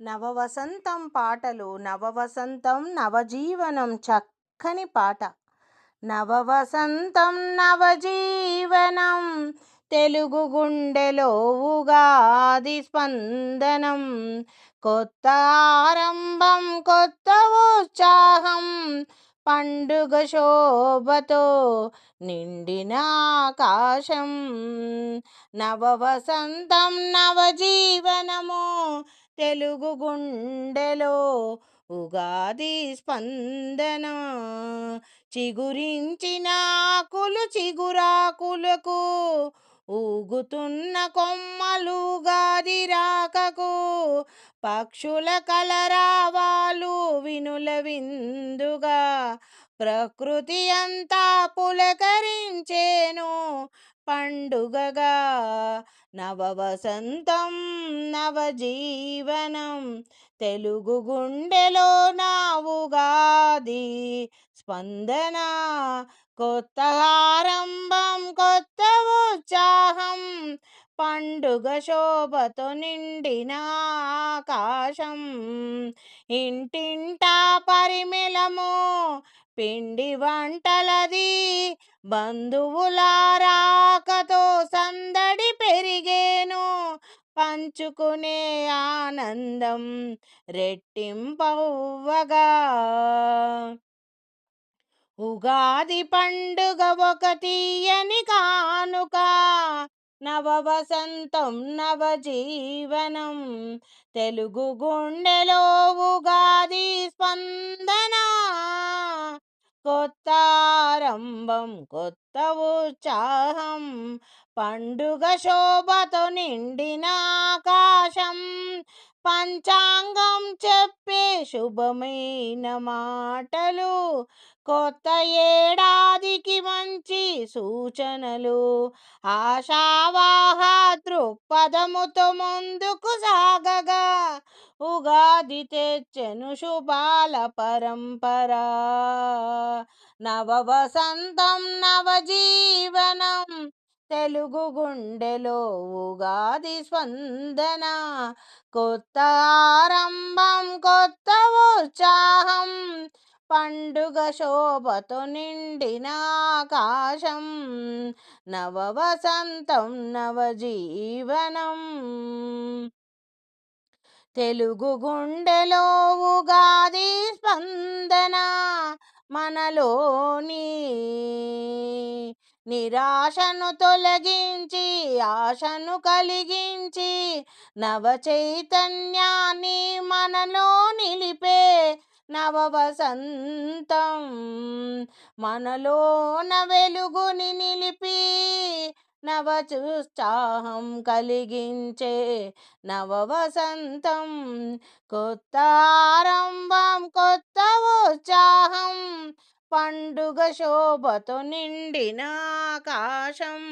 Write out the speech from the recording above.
నవవసంతం పాటలు నవవసంతం నవజీవనం చక్కని పాట. నవవసంతం నవజీవనం తెలుగు గుండెలో ఉగాది స్పందనం. కొత్త ఆరంభం కొత్త ఉత్సాహం పండుగ శోభతో నిండిన ఆకాశం. నవవసంతం నవజీవనము తెలుగు గుండెలో ఉగాది స్పందన. చిగురించిన ఆకులు చిగురాకులకు ఊగుతున్న కొమ్మలు గాది రాకకు. పక్షుల కలరావాలు వినుల విందుగా ప్రకృతి అంతా పులకరించేను పండుగగా. నవవసంతం నవజీవనం తెలుగు గుండెలో నావుగాది స్పందన కొత్త ఆరంభం కొత్త ఉత్సాహం పండుగ శోభతో నిండిన ఆకాశం ఇంటింటా పరిమిళము పిండి వంటలది బంధువులారాకతో రాకతో పంచుకునే ఆనందం రెట్టింపవ్వగా. ఉగాది పండుగ ఒక తీయని కానుక నవ వసంతం నవజీవనం. తెలుగు గుండెలో ఉగాది స్పందన? కొత్తారంభం కొత్త ఉత్సాహం పండుగ శోభతో నిండిన ఆకాశం పంచాంగం చెప్పే శుభమైన మాటలు కొత్త ఏడాదికి మంచి సూచనలు ఆశావాహ పదముతో ముందుకు సాగగా. ఉగాది తెచ్చెను శుభాల పరంపర. నవ వసంతం నవజీవనం. తెలుగు గుండెలో ఉగాది స్పందన. కొత్త ఆరంభం కొత్త ఉత్సాహం. పండుగ శోభతో నిండిన ఆకాశం నవ వసంతం నవజీవనం. తెలుగు గుండెలో ఉగాది స్పందన మనలోని నిరాశను తొలగించి ఆశను కలిగించి నవ చైతన్యాన్ని మనలో నిలిపే నవవసంతం. మనలోన వెలుగుని నిలిపి నవచుత్సాహం కలిగించే నవవసంతం. కొత్త ఆరంభం కొత్త ఉత్సాహం పండుగ శోభతో నిండిన ఆకాశం.